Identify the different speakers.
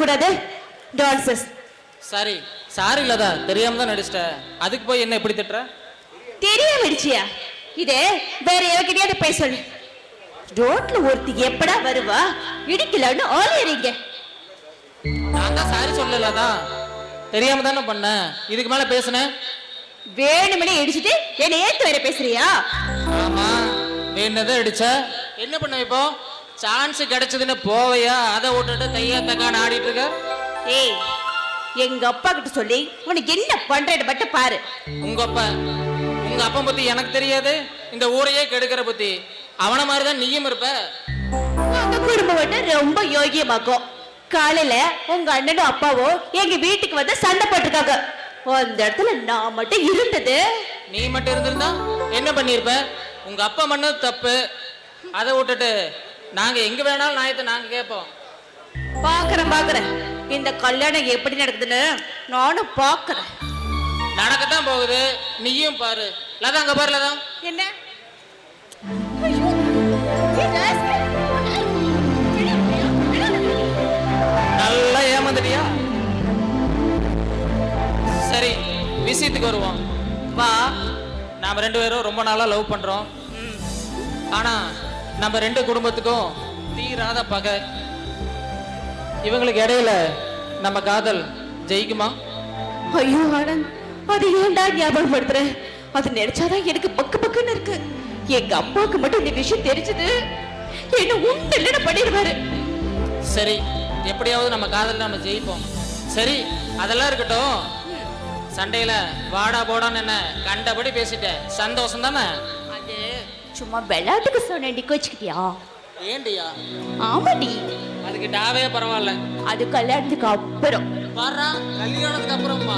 Speaker 1: கூடாது dances
Speaker 2: sorry sorry இல்லதா? தெரியாம தான் நடிச்சிட்ட. அதுக்கு போய் என்ன எப்படி திட்டுற?
Speaker 1: தெரியாம இடிச்சியா? இதே வேற எவகிட்டயாவது போய் சொல்லு. ரோட்ல ஒருத்தி எப்படா வருவா? இடிக்கலன்னு ஆலேறீங்க
Speaker 2: நான் தான் சாரி சொல்லலதான் தெரியாம தானே பண்ணேன் இதுக்கு மேல பேசுனேன்
Speaker 1: வேணுமனே இடிச்சிட்டு என்ன ஏத்து வேற பேசுறியா?
Speaker 2: ஆமா. வேணதை அடிச்ச என்ன பண்ண இப்போ? சான்ஸ் கிடைச்சதுன்னு போவையா? அதை விட்டுட்டு தையா தக்கான்னு ஆடிட்டு இருக்க.
Speaker 1: ஏய் எங்க அப்பா கிட்ட சொல்லி உனக்கு என்ன பண்றேன்னு மட்டும் பாரு.
Speaker 2: உங்க அப்பா உங்க அப்பா பத்தி எனக்கு தெரியாது. இந்த ஊரையே கெடுக்கிற பத்தி. அவன மாதிரி தான் நீயும் இருப்ப.
Speaker 1: அந்த மட்டும் ரொம்ப யோகியமாக்கும். காலையில உங்க அண்ணனும் அப்பாவும் எங்க வீட்டுக்கு வந்து சண்டை போட்டிருக்காங்க. அந்த இடத்துல நான் மட்டும் இருந்தது.
Speaker 2: நீ மட்டும் இருந்திருந்தா என்ன பண்ணிருப்ப உங்க அப்பா பண்ணது தப்பு. அதை விட்டுட்டு நாங்க எங்க வேணாலும் நியாயத்தை நாங்க கேட்போம்.
Speaker 1: பாக்குறேன் பாக்குறேன். இந்த கல்யாணம் எப்படி நடக்குதுன்னு நானும் பாக்குறேன்.
Speaker 2: நடக்கத்தான் போகுது. நீயும் பாரு. லதா அங்க பாரு லதா.
Speaker 1: என்ன.
Speaker 2: நல்லா ஏமாந்துட்டியா? சரி விஷயத்துக்கு வருவோம்.
Speaker 1: வா.
Speaker 2: நாம ரெண்டு பேரும் ரொம்ப நாளா லவ் பண்றோம். ஆனா நம்ம ரெண்டு குடும்பத்துக்கும் தீராத பகை. இவங்களுக்கு இடையில நம்ம காதல் ஜெயிக்குமா?
Speaker 1: ஐயோ ஆனந்த் அது ஏன்டா ஞாபகப்படுத்துற அது நினைச்சாதான் எனக்கு பக்கு பக்குன்னு இருக்கு. எங்க அப்பாவுக்கு மட்டும் இந்த விஷயம் தெரிஞ்சது. என்ன உண்டு இல்லைன்னு பண்ணிடுவாரு.
Speaker 2: சரி எப்படியாவது நம்ம காதல் நம்ம ஜெயிப்போம். சரி அதெல்லாம் இருக்கட்டும். சண்டையில வாடா போடான்னு என்ன கண்டபடி பேசிட்டேன். சந்தோஷம் தானே?
Speaker 1: சும்மா விளையாட்டுக்கு சொன்னேன்டி கோச்சுக்கிட்டியா?
Speaker 2: ஏண்டியா
Speaker 1: ஆமாடி.
Speaker 2: அதுக்கு டாவே பரவாயில்ல.
Speaker 1: அது கல்யாணத்துக்கு அப்புறம்.
Speaker 2: கல்யாணத்துக்கு அப்புறமா?